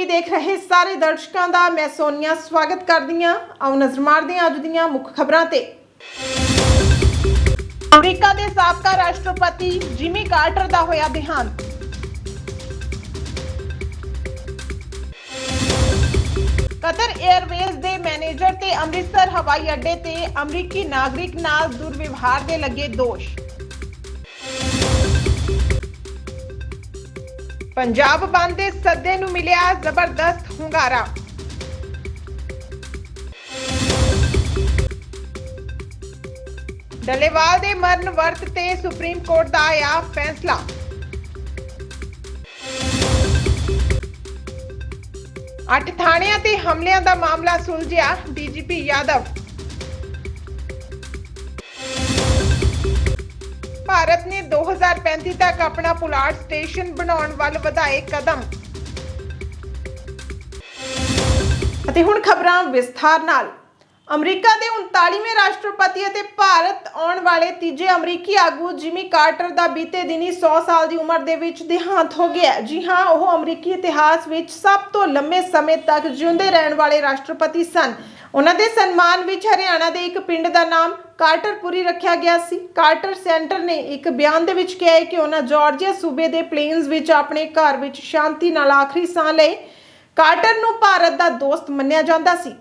TV ਦੇਖ ਰਹੇ ਸਾਰੇ ਦਰਸ਼ਕਾਂ ਦਾ, ਮੈਂ ਸੋਨੀਆ ਸਵਾਗਤ ਕਰਦੀ ਹਾਂ। ਆਓ ਨਜ਼ਰ ਮਾਰਦੇ ਹਾਂ ਅੱਜ ਦੀਆਂ ਮੁੱਖ ਖਬਰਾਂ ਤੇ। ਅਮਰੀਕਾ ਦੇ ਸਾਬਕਾ ਰਾਸ਼ਟਰਪਤੀ ਜਿਮੀ ਕਾਰਟਰ ਦਾ ਹੋਇਆ ਦੇਹਾਂਤ ਕਤਰ 에ਅਰਵੇਜ਼ ਦੇ ਮੈਨੇਜਰ ਤੇ ਅੰਮ੍ਰਿਤਸਰ ਹਵਾਈ ਅੱਡੇ ਤੇ ਅਮਰੀਕੀ ਨਾਗਰਿਕ ਨਾਲ ਦੁਰਵਿਵਹਾਰ ਦੇ ਲੱਗੇ ਦੋਸ਼। ਪੰਜਾਬ ਬੰਦ ਦੇ ਸੱਦੇ ਨੂੰ ਮਿਲਿਆ ਜ਼ਬਰਦਸਤ ਹੁੰਗਾਰਾ। ਡੱਲੇਵਾਲ ਦੇ ਮਰਨ ਵਰਤ ਤੇ ਸੁਪਰੀਮ ਕੋਰਟ ਦਾ ਆਇਆ ਫੈਸਲਾ। ਅੱਠ ਥਾਣਿਆਂ ਤੇ ਹਮਲਿਆਂ ਦਾ ਮਾਮਲਾ ਸੁਲਝਿਆ ਡੀਜੀਪੀ ਯਾਦਵ। ਭਾਰਤ ਨੇ 2035 ਤੱਕ ਆਪਣਾ ਪੁਲਾੜ ਸਟੇਸ਼ਨ ਬਣਾਉਣ ਵੱਲ ਵਧਾਏ ਕਦਮ। ਅਤੇ ਹੁਣ ਖਬਰਾਂ ਵਿਸਥਾਰ ਨਾਲ। ਅਮਰੀਕਾ ਦੇ 39ਵੇਂ ਰਾਸ਼ਟਰਪਤੀ ਅਤੇ ਭਾਰਤ ਆਉਣ ਵਾਲੇ ਤੀਜੇ ਅਮਰੀਕੀ ਆਗੂ ਜਿਮੀ ਕਾਰਟਰ ਦਾ ਬੀਤੇ ਦਿਨੀ 100 ਸਾਲ ਦੀ ਉਮਰ ਦੇ ਵਿੱਚ ਦੇਹਾਂਤ ਹੋ ਗਿਆ ਜੀ ਹਾਂ, ਉਹ ਅਮਰੀਕੀ ਇਤਿਹਾਸ ਵਿੱਚ ਸਭ ਤੋਂ ਲੰਮੇ ਸਮੇਂ ਤੱਕ ਜਿਉਂਦੇ ਰਹਿਣ ਵਾਲੇ ਰਾਸ਼ਟਰਪਤੀ ਸਨ। ਉਹਨਾਂ ਦੇ ਸਨਮਾਨ ਵਿੱਚ ਹਰਿਆਣਾ ਦੇ ਇੱਕ ਪਿੰਡ ਦਾ ਨਾਮ ਕਾਰਟਰਪੁਰੀ ਰੱਖਿਆ ਗਿਆ ਸੀ। ਕਾਰਟਰ ਸੈਂਟਰ ਨੇ ਇੱਕ ਬਿਆਨ ਦੇ ਵਿੱਚ ਕਿਹਾ ਹੈ ਕਿ ਉਹਨਾਂ ਜਾਰਜੀਆ ਸੂਬੇ ਦੇ ਪਲੇਨਸ ਵਿੱਚ ਆਪਣੇ ਘਰ ਵਿੱਚ ਸ਼ਾਂਤੀ ਨਾਲ ਆਖਰੀ ਸਾਹ ਲਏ। ਕਾਰਟਰ ਨੂੰ ਭਾਰਤ ਦਾ ਦੋਸਤ ਮੰਨਿਆ ਜਾਂਦਾ ਸੀ।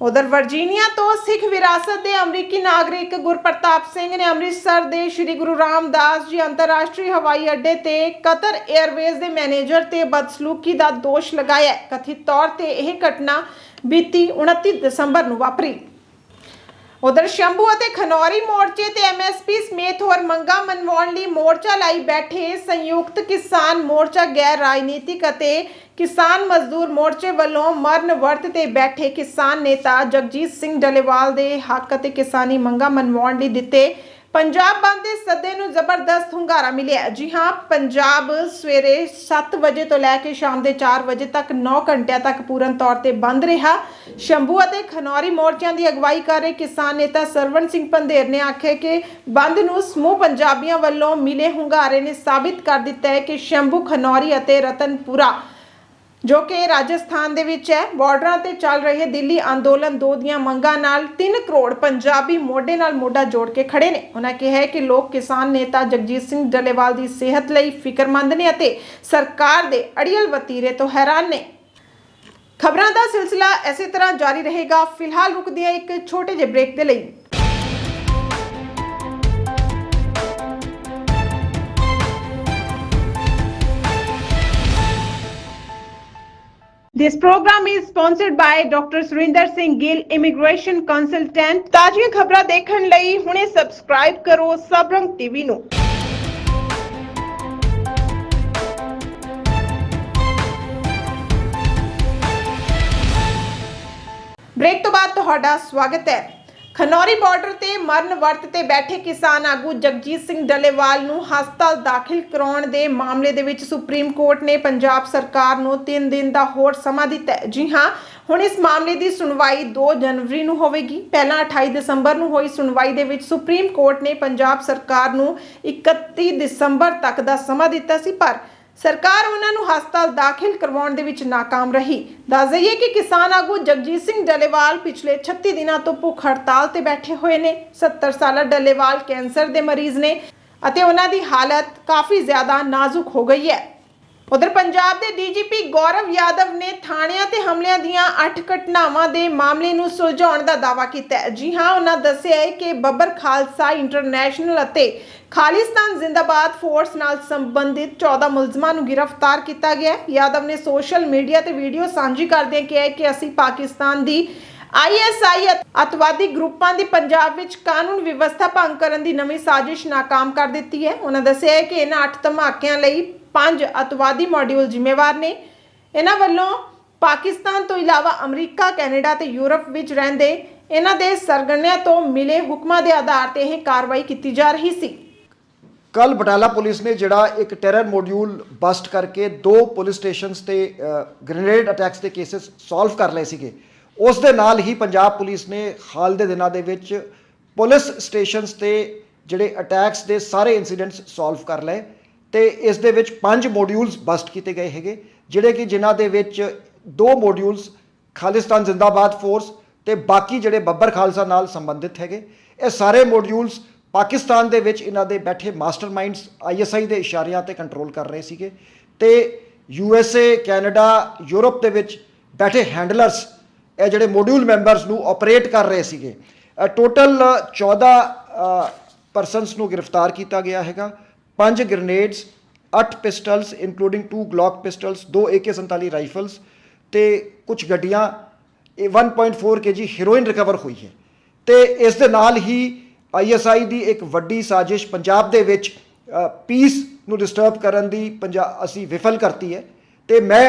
ਉਧਰ ਵਰਜੀਨੀਆ ਤੋਂ ਸਿੱਖ ਵਿਰਾਸਤ ਦੇ ਅਮਰੀਕੀ ਨਾਗਰਿਕ ਗੁਰਪ੍ਰਤਾਪ ਸਿੰਘ ਨੇ ਅੰਮ੍ਰਿਤਸਰ ਦੇ ਸ੍ਰੀ ਗੁਰੂ ਰਾਮਦਾਸ ਜੀ ਅੰਤਰਰਾਸ਼ਟਰੀ ਹਵਾਈ ਅੱਡੇ ਤੇ ਕਤਰ 에ਅਰਵੇਜ਼ ਦੇ ਮੈਨੇਜਰ ਤੇ ਬਦਸਲੂਕੀ ਦਾ ਦੋਸ਼ ਲਗਾਇਆ ਕਥਿਤ ਤੌਰ ਤੇ ਇਹ ਘਟਨਾ ਬੀਤੀ 29 ਦਸੰਬਰ ਨੂੰ ਵਾਪਰੀ। ਉਧਰ ਸ਼ੰਭੂ ਅਤੇ ਖਨੌਰੀ ਮੋਰਚੇ ਤੇ ਐਮਐਸਪੀ ਸਮੇਤ ਹੋਰ ਮੰਗਾਂ ਮਨਵਾਉਣ ਲਈ ਮੋਰਚਾ ਲਾਈ ਬੈਠੇ ਸੰਯੁਕਤ ਕਿਸਾਨ ਮੋਰਚਾ ਗੈਰ ਰਾਜਨੀਤਿਕ ਅਤੇ ਕਿਸਾਨ ਮਜ਼ਦੂਰ ਮੋਰਚੇ ਵੱਲੋਂ ਮਰਨ ਵਰਤ ਤੇ ਬੈਠੇ ਕਿਸਾਨ ਨੇਤਾ ਜਗਜੀਤ ਸਿੰਘ ਡਲੇਵਾਲ ਦੇ ਹੱਕ ਅਤੇ ਕਿਸਾਨੀ ਮੰਗਾਂ ਮਨਵਾਉਣ ਲਈ ਦਿੱਤੇ ਪੰਜਾਬ ਬੰਦ ਦੇ ਸੱਦੇ ਨੂੰ ਜ਼ਬਰਦਸਤ ਹੁੰਗਾਰਾ ਮਿਲਿਆ ਜੀ ਹਾਂ, ਪੰਜਾਬ ਸਵੇਰੇ 7 ਵਜੇ ਤੋਂ ਲੈ ਕੇ ਸ਼ਾਮ ਦੇ 4 ਵਜੇ ਤੱਕ 9 ਘੰਟਿਆਂ ਤੱਕ ਪੂਰਨ ਤੌਰ ਤੇ ਬੰਦ ਰਿਹਾ। ਸ਼ੰਭੂ ਅਤੇ ਖਨੌਰੀ ਮੋਰਚਿਆਂ ਦੀ ਅਗਵਾਈ ਕਰ ਰਹੇ ਕਿਸਾਨ ਨੇਤਾ ਸਰਵਣ ਸਿੰਘ ਪੰਧੇਰ ਨੇ ਆਖਿਆ ਕਿ ਬੰਦ ਨੂੰ ਸਮੂਹ ਪੰਜਾਬੀਆਂ ਵੱਲੋਂ ਮਿਲੇ ਹੁੰਗਾਰੇ ਨੇ ਸਾਬਿਤ ਕਰ ਦਿੱਤਾ ਹੈ ਕਿ ਸ਼ੰਭੂ, ਖਨੌਰੀ ਅਤੇ ਰਤਨਪੁਰਾ ਜੋ ਕਿ ਰਾਜਸਥਾਨ ਦੇ ਵਿੱਚ ਹੈ। ਬਾਰਡਰਾਂ ਤੇ ਚੱਲ ਰਹੇ ਦਿੱਲੀ ਅੰਦੋਲਨ ਦੋ ਦੀਆਂ ਮੰਗਾਂ ਨਾਲ 3 ਕਰੋੜ ਪੰਜਾਬੀ ਮੋਢੇ ਨਾਲ ਮੋਢਾ ਜੋੜ ਕੇ ਖੜੇ ਨੇ। ਉਹਨਾਂ ਕਿਹਾ ਕਿ ਲੋਕ ਕਿਸਾਨ ਨੇਤਾ ਜਗਜੀਤ ਸਿੰਘ ਡੱਲੇਵਾਲ ਦੀ ਸਿਹਤ ਲਈ ਫਿਕਰਮੰਦ ਨੇ ਅਤੇ ਸਰਕਾਰ ਦੇ ਅੜੀਅਲ ਵਤੀਰੇ ਤੋਂ ਹੈਰਾਨ ਨੇ। ਖਬਰਾਂ ਦਾ ਸਿਲਸਿਲਾ ਇਸੇ ਤਰ੍ਹਾਂ ਜਾਰੀ ਰਹੇਗਾ। ਫਿਲਹਾਲ ਰੁਕਦੇ ਹਾਂ ਇੱਕ ਛੋਟੇ ਜਿਹੇ ਬ੍ਰੇਕ ਦੇ ਲਈ। This program is sponsored by Dr. Surinder Singh Gill Immigration Consultant. ਤਾਜ਼ੀਆਂ ਖਬਰਾਂ ਦੇਖਣ ਲਈ ਹੁਣੇ ਸਬਸਕ੍ਰਾਈਬ ਕਰੋ ਸਬਰੰਗ ਟੀਵੀ ਨੂੰ। ਬ੍ਰੇਕ ਤੋਂ ਬਾਅਦ ਤੁਹਾਡਾ ਸਵਾਗਤ ਹੈ ਖਨੌਰੀ ਬਾਰਡਰ ਤੇ ਮਰਨ ਵਰਤ ਤੇ ਬੈਠੇ ਕਿਸਾਨ ਆਗੂ ਜਗਜੀਤ ਸਿੰਘ ਡੱਲੇਵਾਲ ਨੂੰ ਹਸਪਤਾਲ ਦਾਖਲ ਕਰਾਉਣ ਦੇ ਮਾਮਲੇ ਦੇ ਵਿੱਚ ਸੁਪਰੀਮ ਕੋਰਟ ਨੇ ਪੰਜਾਬ ਸਰਕਾਰ ਨੂੰ 3 ਦਿਨ ਦਾ ਹੋਰ ਸਮਾਂ ਦਿੱਤਾ ਹੈ। ਜੀ ਹਾਂ, ਹੁਣ ਇਸ ਮਾਮਲੇ ਦੀ ਸੁਣਵਾਈ 2 ਜਨਵਰੀ ਨੂੰ ਹੋਵੇਗੀ। ਪਹਿਲਾਂ 28 ਦਸੰਬਰ ਨੂੰ ਹੋਈ ਸੁਣਵਾਈ ਦੇ ਵਿੱਚ ਸੁਪਰੀਮ ਕੋਰਟ ਨੇ ਪੰਜਾਬ ਸਰਕਾਰ ਨੂੰ 31 ਦਸੰਬਰ ਤੱਕ ਦਾ ਸਮਾਂ ਦਿੱਤਾ ਸੀ, ਪਰ ਸਰਕਾਰ ਉਹਨਾਂ ਨੂੰ ਹਸਪਤਾਲ ਦਾਖਲ ਕਰਵਾਉਣ ਦੇ ਵਿੱਚ ناکਾਮ ਰਹੀ। ਦੱਸ ਦਈਏ ਕਿ ਕਿਸਾਨ ਆਗੂ ਜਗਜੀਤ ਸਿੰਘ ਡੱਲੇਵਾਲ ਪਿਛਲੇ 36 ਦਿਨਾਂ ਤੋਂ ਭੁੱਖ ਹੜਤਾਲ ਤੇ ਬੈਠੇ ਹੋਏ ਨੇ। 70 ਸਾਲਾ ਡੱਲੇਵਾਲ ਕੈਂਸਰ ਦੇ ਮਰੀਜ਼ ਨੇ ਅਤੇ ਉਹਨਾਂ ਦੀ ਹਾਲਤ ਕਾਫੀ ਜ਼ਿਆਦਾ ਨਾਜ਼ੁਕ ਹੋ ਗਈ ਹੈ। ਉਧਰ ਪੰਜਾਬ ਦੇ ਡੀਜੀਪੀ ਗੌਰਵ ਯਾਦਵ ਨੇ ਥਾਣਿਆਂ ਤੇ ਹਮਲਿਆਂ ਦੀਆਂ 8 ਘਟਨਾਵਾਂ ਦੇ ਮਾਮਲੇ ਨੂੰ ਸੁਲਝਾਉਣ ਦਾ ਦਾਅਵਾ ਕੀਤਾ ਹੈ। ਜੀ ਹਾਂ, ਉਹਨਾਂ ਦੱਸਿਆ ਹੈ ਕਿ ਬੱਬਰ ਖਾਲਸਾ ਇੰਟਰਨੈਸ਼ਨਲ ਅਤੇ ਖਾਲਿਸਤਾਨ ਜ਼ਿੰਦਾਬਾਦ ਫੋਰਸ ਨਾਲ ਸੰਬੰਧਿਤ 14 ਮੁਲਜ਼ਮਾਂ ਨੂੰ ਗ੍ਰਿਫਤਾਰ ਕੀਤਾ ਗਿਆ ਹੈ। ਯਾਦਵ ਨੇ ਸੋਸ਼ਲ ਮੀਡੀਆ ਤੇ ਵੀਡੀਓ ਸਾਂਝੀ ਕਰਦਿਆਂ ਕਿਹਾ ਕਿ ਅਸੀਂ ਪਾਕਿਸਤਾਨ ਦੀ ਆਈਐਸਆਈ ਅਤਵਾਦੀ ਗਰੁੱਪਾਂ ਦੀ ਪੰਜਾਬ ਵਿੱਚ ਕਾਨੂੰਨ ਵਿਵਸਥਾ ਭੰਗ ਕਰਨ ਦੀ ਨਵੀਂ ਸਾਜ਼ਿਸ਼ ਨਾਕਾਮ ਕਰ ਦਿੱਤੀ ਹੈ। ਉਹਨਾਂ ਦੱਸਿਆ ਹੈ ਕਿ ਇਹਨਾਂ ਅੱਠ ਧਮਾਕਿਆਂ ਲਈ ਪੰਜ ਅਤਵਾਦੀ ਮੋਡਿਊਲ ਜ਼ਿੰਮੇਵਾਰ ਨੇ। ਇਹਨਾਂ ਵੱਲੋਂ ਪਾਕਿਸਤਾਨ ਤੋਂ ਇਲਾਵਾ ਅਮਰੀਕਾ, ਕੈਨੇਡਾ ਤੇ ਯੂਰਪ ਵਿੱਚ ਰਹਿੰਦੇ ਇਹਨਾਂ ਦੇ ਸਰਗਣਿਆਂ ਤੋਂ ਮਿਲੇ ਹੁਕਮਾਂ ਦੇ ਆਧਾਰ ਤੇ ਇਹ ਕਾਰਵਾਈ ਕੀਤੀ ਜਾ ਰਹੀ ਸੀ। ਕੱਲ ਬਟਾਲਾ ਪੁਲਿਸ ਨੇ ਜਿਹੜਾ ਇੱਕ ਟੈਰਰ ਮੋਡਿਊਲ ਬਸਟ ਕਰਕੇ ਦੋ ਪੁਲਿਸ ਸਟੇਸ਼ਨਸ ਤੇ ਗ੍ਰੇਨੇਡ ਅਟੈਕਸ ਦੇ ਕੇਸਸ ਸੋਲਵ ਕਰ ਲਏ ਸੀਗੇ। ਉਸ ਦੇ ਨਾਲ ਹੀ ਪੰਜਾਬ ਪੁਲਿਸ ਨੇ ਹਾਲ ਦੇ ਦਿਨਾਂ ਦੇ ਵਿੱਚ ਪੁਲਿਸ ਸਟੇਸ਼ਨਸ ਤੇ ਜਿਹੜੇ ਅਟੈਕਸ ਦੇ ਸਾਰੇ ਇਨਸੀਡੈਂਟਸ ਸੋਲਵ ਕਰ ਲਏ ਤੇ ਇਸ ਦੇ ਵਿੱਚ ਪੰਜ ਮੋਡਿਊਲਸ ਬਸਟ ਕੀਤੇ ਗਏ ਹੈਗੇ, ਜਿਹੜੇ ਕਿ ਜਿਨ੍ਹਾਂ ਦੇ ਵਿੱਚ ਦੋ ਮੋਡਿਊਲਸ ਖਾਲਿਸਤਾਨ ਜ਼ਿੰਦਾਬਾਦ ਫੋਰਸ ਤੇ ਬਾਕੀ ਜਿਹੜੇ ਬੱਬਰ ਖਾਲਸਾ ਨਾਲ ਸੰਬੰਧਿਤ ਹੈਗੇ। ਇਹ ਸਾਰੇ ਮੋਡਿਊਲਸ ਪਾਕਿਸਤਾਨ ਦੇ ਵਿੱਚ ਇਹਨਾਂ ਦੇ ਬੈਠੇ ਮਾਸਟਰਮਾਈਂਡਸ ਆਈਐਸਆਈ ਦੇ ਇਸ਼ਾਰਿਆਂ ਤੇ ਕੰਟਰੋਲ ਕਰ ਰਹੇ ਸੀਗੇ ਤੇ ਯੂਐਸਏ ਕੈਨੇਡਾ ਯੂਰਪ ਦੇ ਵਿੱਚ ਬੈਠੇ ਹੈਂਡਲਰਸ ਇਹ ਜਿਹੜੇ ਮੋਡਿਊਲ ਮੈਂਬਰਸ ਨੂੰ ਆਪਰੇਟ ਕਰ ਰਹੇ ਸੀਗੇ ਟੋਟਲ 14 ਪਰਸਨਸ ਨੂੰ ਗ੍ਰਿਫਤਾਰ ਕੀਤਾ ਗਿਆ ਹੈਗਾ। ਪੰਜ grenades 8 pistols including 2 Glock pistols 2 AK47 rifles ਤੇ ਕੁਝ ਗੱਡੀਆਂ, ਇਹ 1.4 kg ਹੀਰੋਇਨ ਰਿਕਵਰ ਹੋਈ ਹੈ। ਤੇ ਇਸ ਦੇ ਨਾਲ ਹੀ ਆਈਐਸਆਈ ਦੀ ਇੱਕ ਵੱਡੀ ਸਾਜ਼ਿਸ਼ ਪੰਜਾਬ ਦੇ ਵਿੱਚ ਪੀਸ ਨੂੰ ਡਿਸਟਰਬ ਕਰਨ ਦੀ ਪੰਜਾਬ ਅਸੀਂ ਵਿਫਲ ਕਰਤੀ ਹੈ। ਤੇ ਮੈਂ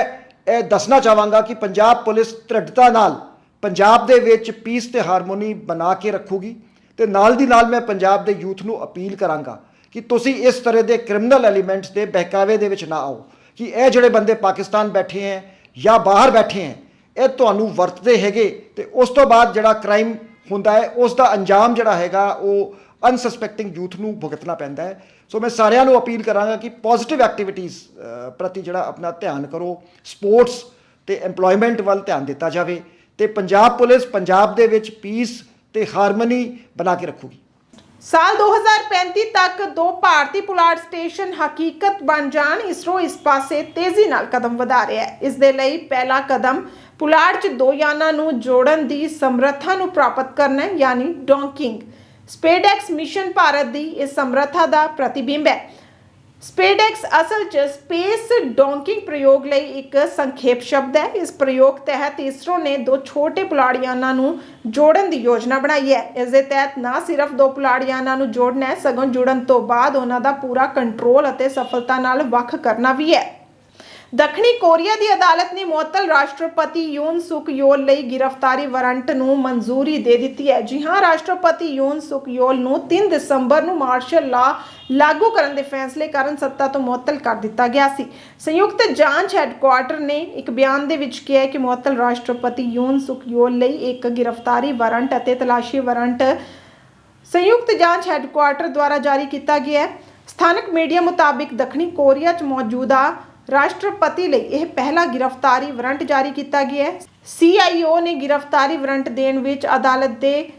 ਇਹ ਦੱਸਣਾ ਚਾਹਾਂਗਾ ਕਿ ਪੰਜਾਬ ਪੁਲਿਸ ਦ੍ਰਿੜਤਾ ਨਾਲ ਪੰਜਾਬ ਦੇ ਵਿੱਚ ਪੀਸ ਤੇ ਹਾਰਮੋਨੀ ਬਣਾ ਕੇ ਰੱਖੂਗੀ ਤੇ ਨਾਲ ਦੀ ਨਾਲ ਮੈਂ ਪੰਜਾਬ ਦੇ ਯੂਥ ਨੂੰ ਅਪੀਲ ਕਰਾਂਗਾ ਕਿ ਤੁਸੀਂ ਇਸ ਤਰ੍ਹਾਂ ਦੇ ਕ੍ਰਿਮੀਨਲ ਐਲੀਮੈਂਟਸ ਦੇ ਬਹਿਕਾਵੇ ਦੇ ਵਿੱਚ ਨਾ ਆਓ ਕਿ ਇਹ ਜਿਹੜੇ ਬੰਦੇ ਪਾਕਿਸਤਾਨ ਬੈਠੇ ਹੈ ਜਾਂ ਬਾਹਰ ਬੈਠੇ ਹੈ, ਇਹ ਤੁਹਾਨੂੰ ਵਰਤਦੇ ਹੈਗੇ ਤੇ ਉਸ ਤੋਂ ਬਾਅਦ ਜਿਹੜਾ ਕ੍ਰਾਈਮ ਹੁੰਦਾ ਹੈ, ਉਸ ਦਾ ਅੰਜਾਮ ਜਿਹੜਾ ਹੈਗਾ ਉਹ ਅਨਸਸਪੈਕਟਿੰਗ ਯੂਥ ਨੂੰ ਭੁਗਤਣਾ ਪੈਂਦਾ ਹੈ। ਸੋ ਮੈਂ ਸਾਰਿਆਂ ਨੂੰ ਅਪੀਲ ਕਰਾਂਗਾ ਕਿ ਪੋਜ਼ਿਟਿਵ ਐਕਟੀਵਿਟੀਜ਼ ਪ੍ਰਤੀ ਜਿਹੜਾ ਆਪਣਾ ਧਿਆਨ ਕਰੋ। ਸਪੋਰਟਸ ਤੇ EMPLOYMENT ਵੱਲ ਧਿਆਨ ਦਿੱਤਾ ਜਾਵੇ ਤੇ ਪੰਜਾਬ ਪੁਲਿਸ ਪੰਜਾਬ ਦੇ ਵਿੱਚ ਪੀਸ ਤੇ ਹਾਰਮਨੀ ਬਣਾ ਕੇ ਰੱਖੂਗੀ। ਸਾਲ 2035 ਤੱਕ ਦੋ ਭਾਰਤੀ ਪੁਲਾੜ ਸਟੇਸ਼ਨ ਹਕੀਕਤ ਬਣ ਜਾਣ, ਇਸਰੋ ਇਸ ਪਾਸੇ ਤੇਜ਼ੀ ਨਾਲ ਕਦਮ ਵਧਾ ਰਿਹਾ ਹੈ। ਇਸ ਦੇ ਲਈ ਪਹਿਲਾ ਕਦਮ ਪੁਲਾੜ 'ਚ ਦੋ ਯਾਨਾਂ ਨੂੰ ਜੋੜਨ ਦੀ ਸਮਰੱਥਾ ਨੂੰ ਪ੍ਰਾਪਤ ਕਰਨਾ ਹੈ, ਯਾਨੀ ਡੌਂਕਿੰਗ। ਸਪੇਡੈਕਸ ਮਿਸ਼ਨ ਭਾਰਤ ਦੀ ਇਸ ਸਮਰੱਥਾ ਦਾ ਪ੍ਰਤੀਬਿੰਬ ਹੈ। ਸਪੇਡੈਕਸ ਅਸਲ 'ਚ ਸਪੇਸ ਡੌਂਕਿੰਗ ਪ੍ਰਯੋਗ ਲਈ ਇੱਕ ਸੰਖੇਪ ਸ਼ਬਦ ਹੈ। ਇਸ ਪ੍ਰਯੋਗ ਤਹਿਤ ਇਸਰੋ ਨੇ ਦੋ ਛੋਟੇ ਪੁਲਾੜੀਆਨਾਂ ਨੂੰ ਜੋੜਨ ਦੀ ਯੋਜਨਾ ਬਣਾਈ ਹੈ। ਇਸ ਦੇ ਤਹਿਤ ਨਾ ਸਿਰਫ ਦੋ ਪੁਲਾੜੀਆਨਾਂ ਨੂੰ ਜੋੜਨਾ ਹੈ, ਸਗੋਂ ਜੁੜਨ ਤੋਂ ਬਾਅਦ ਉਹਨਾਂ ਦਾ ਪੂਰਾ ਕੰਟਰੋਲ ਅਤੇ ਸਫਲਤਾ ਨਾਲ ਵੱਖ ਕਰਨਾ ਵੀ ਹੈ। ਦੱਖਣੀ ਕੋਰੀਆ ਦੀ ਅਦਾਲਤ ਨੇ ਮੁਅੱਤਲ ਰਾਸ਼ਟਰਪਤੀ ਯੂਨ ਸੁਕ ਯੋਲ ਲਈ ਗ੍ਰਿਫਤਾਰੀ ਵਾਰੰਟ ਨੂੰ ਮਨਜ਼ੂਰੀ ਦੇ ਦਿੱਤੀ ਹੈ। ਜੀ ਹਾਂ, ਰਾਸ਼ਟਰਪਤੀ ਯੂਨ ਸੁਕ ਯੋਲ ਨੂੰ 3 ਦਸੰਬਰ ਨੂੰ ਮਾਰਸ਼ਲ ਲਾ ਲਾਗੂ ਕਰਨ ਦੇ ਫੈਸਲੇ ਕਾਰਨ ਸੱਤਾ ਤੋਂ ਮੁਅੱਤਲ ਕਰ ਦਿੱਤਾ ਗਿਆ ਸੀ। ਸੰਯੁਕਤ ਜਾਂਚ ਹੈੱਡਕੁਆਰਟਰ ਨੇ ਇੱਕ ਬਿਆਨ ਦੇ ਵਿੱਚ ਕਿਹਾ ਕਿ ਮੁਅੱਤਲ ਰਾਸ਼ਟਰਪਤੀ ਯੂਨ ਸੁਕ ਯੋਲ ਲਈ ਇੱਕ ਗ੍ਰਿਫਤਾਰੀ ਵਾਰੰਟ ਅਤੇ ਤਲਾਸ਼ੀ ਵਾਰੰਟ ਸੰਯੁਕਤ ਜਾਂਚ ਹੈੱਡਕੁਆਰਟਰ ਦੁਆਰਾ ਜਾਰੀ ਕੀਤਾ ਗਿਆ ਹੈ। ਸਥਾਨਕ ਮੀਡੀਆ ਮੁਤਾਬਿਕ ਦੱਖਣੀ ਕੋਰੀਆ 'ਚ ਮੌਜੂਦਾ ਰਾਸ਼ਟਰਪਤੀ ਲਈ ਇਹ ਪਹਿਲਾ ਗ੍ਰਿਫਤਾਰੀ ਵਾਰੰਟ ਜਾਰੀ ਕੀਤਾ ਗਿਆ ਹੈ। ਸੀਆਈਓ ਨੇ ਗ੍ਰਿਫਤਾਰੀ ਵਾਰੰਟ ਦੇਣ ਵਿੱਚ ਅਦਾਲਤ ਦੇ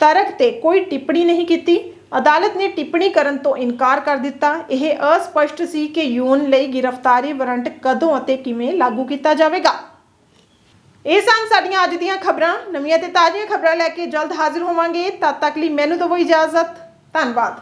ਤਰਕ ਤੇ ਕੋਈ ਟਿੱਪਣੀ ਨਹੀਂ ਕੀਤੀ। ਅਦਾਲਤ ਨੇ ਟਿੱਪਣੀ ਕਰਨ ਤੋਂ ਇਨਕਾਰ ਕਰ ਦਿੱਤਾ। ਇਹ ਅਸਪਸ਼ਟ ਸੀ ਕਿ ਯੂਨ ਲਈ ਗ੍ਰਿਫਤਾਰੀ ਵਾਰੰਟ ਕਦੋਂ ਅਤੇ ਕਿਵੇਂ ਲਾਗੂ ਕੀਤਾ ਜਾਵੇਗਾ। ਇਹ ਸਨ ਸਾਡੀਆਂ ਅੱਜ ਦੀਆਂ ਖਬਰਾਂ। ਨਵੀਆਂ ਤੇ ਤਾਜ਼ੀਆਂ ਖਬਰਾਂ ਲੈ ਕੇ ਜਲਦ ਹਾਜ਼ਰ ਹੋਵਾਂਗੇ। ਤਦ ਤੱਕ ਲਈ ਮੈਨੂੰ ਦਿਓ ਇਜਾਜ਼ਤ। ਧੰਨਵਾਦ।